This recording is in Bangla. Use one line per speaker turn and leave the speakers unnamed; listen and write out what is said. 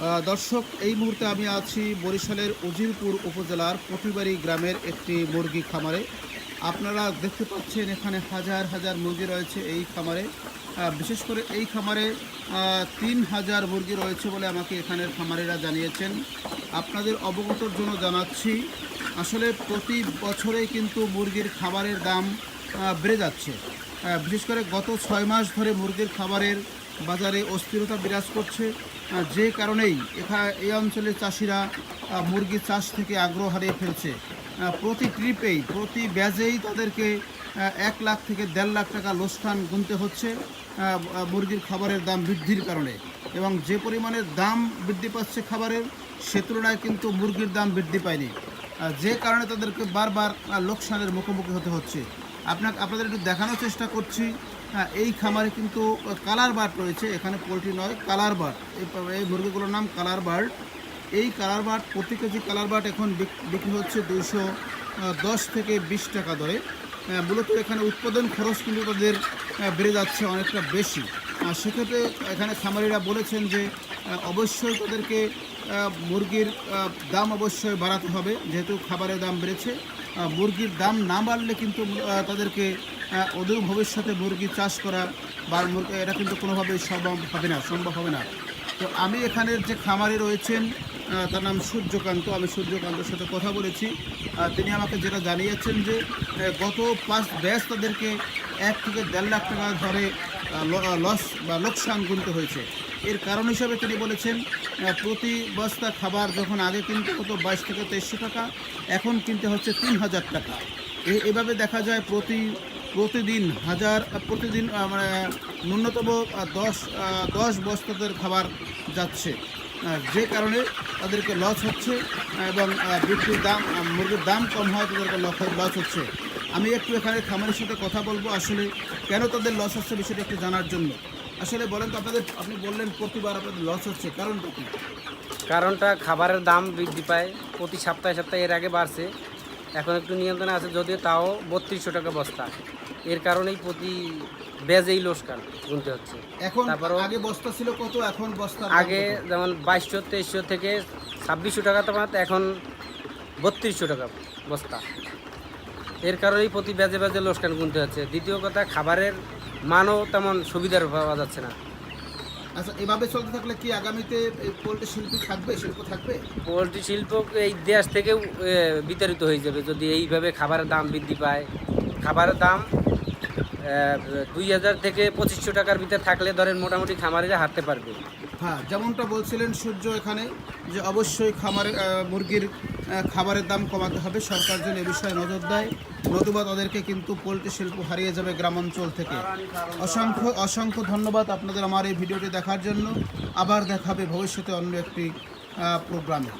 দর্শক, এই মুহূর্তে আমি আছি বরিশালের উজিরপুর উপজেলার পটিবাড়ি গ্রামের একটি মুরগি খামারে। আপনারা দেখতে পাচ্ছেন এখানে হাজার হাজার মুরগি রয়েছে এই খামারে। বিশেষ করে এই খামারে তিন হাজার মুরগি রয়েছে বলে আমাকে এখানের খামারিরা জানিয়েছেন। আপনাদের অবগতর জন্য জানাচ্ছি, আসলে প্রতি বছরেই কিন্তু মুরগির খাবারের দাম বেড়ে যাচ্ছে। বিশেষ করে গত ছয় মাস ধরে মুরগির খাবারের বাজারে অস্থিরতা বিরাজ করছে। যে কারণেই এখা এই অঞ্চলের চাষিরা মুরগি চাষ থেকে আগ্রহ হারিয়ে ফেলছে। প্রতি ট্রিপেই, প্রতি ব্যাজেই তাদেরকে এক লাখ থেকে দেড় লাখ টাকা লোকসান গুনতে হচ্ছে মুরগির খাবারের দাম বৃদ্ধির কারণে। এবং যে পরিমাণের দাম বৃদ্ধি পাচ্ছে খাবারের, সে তুলনায় কিন্তু মুরগির দাম বৃদ্ধি পায়নি। যে কারণে তাদেরকে বারবার লোকসানের মুখোমুখি হতে হচ্ছে। আপনাকে আপনাদের একটু দেখানোর চেষ্টা করছি। হ্যাঁ, এই খামারে কিন্তু কালার বার্ড রয়েছে। এখানে পোলট্রি নয় কালার বার্ড। এই মুরগিগুলোর নাম কালার বার্ড। এই কালার বার্ড প্রতি কেজি কালার বার্ড এখন বিক- বিক্রি হচ্ছে দুইশো দশ থেকে বিশ টাকা দরে। মূলত এখানে উৎপাদন খরচ কিন্তু তাদের বেড়ে যাচ্ছে অনেকটা বেশি। আর সেক্ষেত্রে এখানে খামারিরা বলেছেন যে অবশ্যই তাদেরকে মুরগির দাম অবশ্যই বাড়াতে হবে। যেহেতু খাবারের দাম বেড়েছে মুরগির দাম না বাড়লে কিন্তু তাদেরকে অদূর ভবিষ্যতে মুরগি চাষ করা বা মুরগি, এটা কিন্তু কোনোভাবেই সম্ভব হবে না, সম্ভব হবে না। তো আমি এখানের যে খামারে রয়েছেন তার নাম সূর্যকান্ত, আমি সূর্যকান্তের সাথে কথা বলেছি। তিনি আমাকে যেটা জানিয়েছেন যে গত পাঁচ ব্যাচ তাদেরকে এক থেকে দেড় লাখ টাকা ধরে লস বা লোকসান গুনতে হয়েছে। এর কারণ হিসাবে তিনি বলেছেন প্রতি বস্তা খাবার যখন আগে কিনতে হতো বাইশ থেকে তেইশশো টাকা, এখন কিনতে হচ্ছে তিন হাজার টাকা। এভাবে দেখা যায় প্রতি, প্রতিদিন হাজার প্রতিদিন মানে ন্যূনতম দশ দশ বস্তাদের খাবার যাচ্ছে। যে কারণে তাদেরকে লস হচ্ছে, এবং বিক্রির দাম মুরগির দাম কম হয় তাদেরকে লস হচ্ছে আমি একটু এখানে খামারের সাথে কথা বলব আসলে কেন তাদের লস হচ্ছে বিষয়টা একটু জানার জন্য। আসলে বলেন তো আপনাদের আপনি বললেন প্রতিবার আপনাদের লস হচ্ছে কারণটা কি?
কারণটা খাবারের দাম বৃদ্ধি পায় প্রতি সপ্তাহে সপ্তাহে এর আগে বাড়ছে এখন একটু নিয়ন্ত্রণে আছে যদিও তাও বত্রিশশো টাকা বস্তা। এর কারণেই প্রতি বেজেই লোসকান গুনতে হচ্ছে।
এখন
তারপরও-
আগে বস্তা ছিল কত এখন বস্তা
আগে যেমন বাইশশো তেইশশো থেকে ছাব্বিশশো টাকা তোমার এখন বত্রিশশো টাকা বস্তা। এর কারণেই প্রতি বেজে বেজে লোসকান গুনতে হচ্ছে। দ্বিতীয় কথা খাবারের মানও তেমন সুবিধার পাওয়া যাচ্ছে না।
আচ্ছা এভাবে চলতে থাকলে কি আগামীতে পোলট্রি শিল্প থাকবে শিল্প থাকবে?
পোলট্রি শিল্প এই দেশ থেকেও বিতাড়িত হয়ে যাবে। যদি এইভাবে খাবারের দাম বৃদ্ধি পায় খাবারের দাম দুই হাজার থেকে পঁচিশশো টাকার ভিতরে থাকলে ধরেন মোটামুটি খামারিরা হারতে পারবে।
হ্যাঁ যেমনটা বলছিলেন সূর্য এখানে যে অবশ্যই খামারে মুরগির খাবারের দাম কমাতে হবে। সরকার যেন এ বিষয়ে নজর দেয়। নতুবা তাদেরকে কিন্তু পোলট্রি শিল্প হারিয়ে যাবে গ্রামাঞ্চল থেকে। অসংখ্য অসংখ্য ধন্যবাদ আপনাদের আমার এই ভিডিওটি দেখার জন্য। আবার দেখাবে ভবিষ্যতে অন্য একটি প্রোগ্রামে।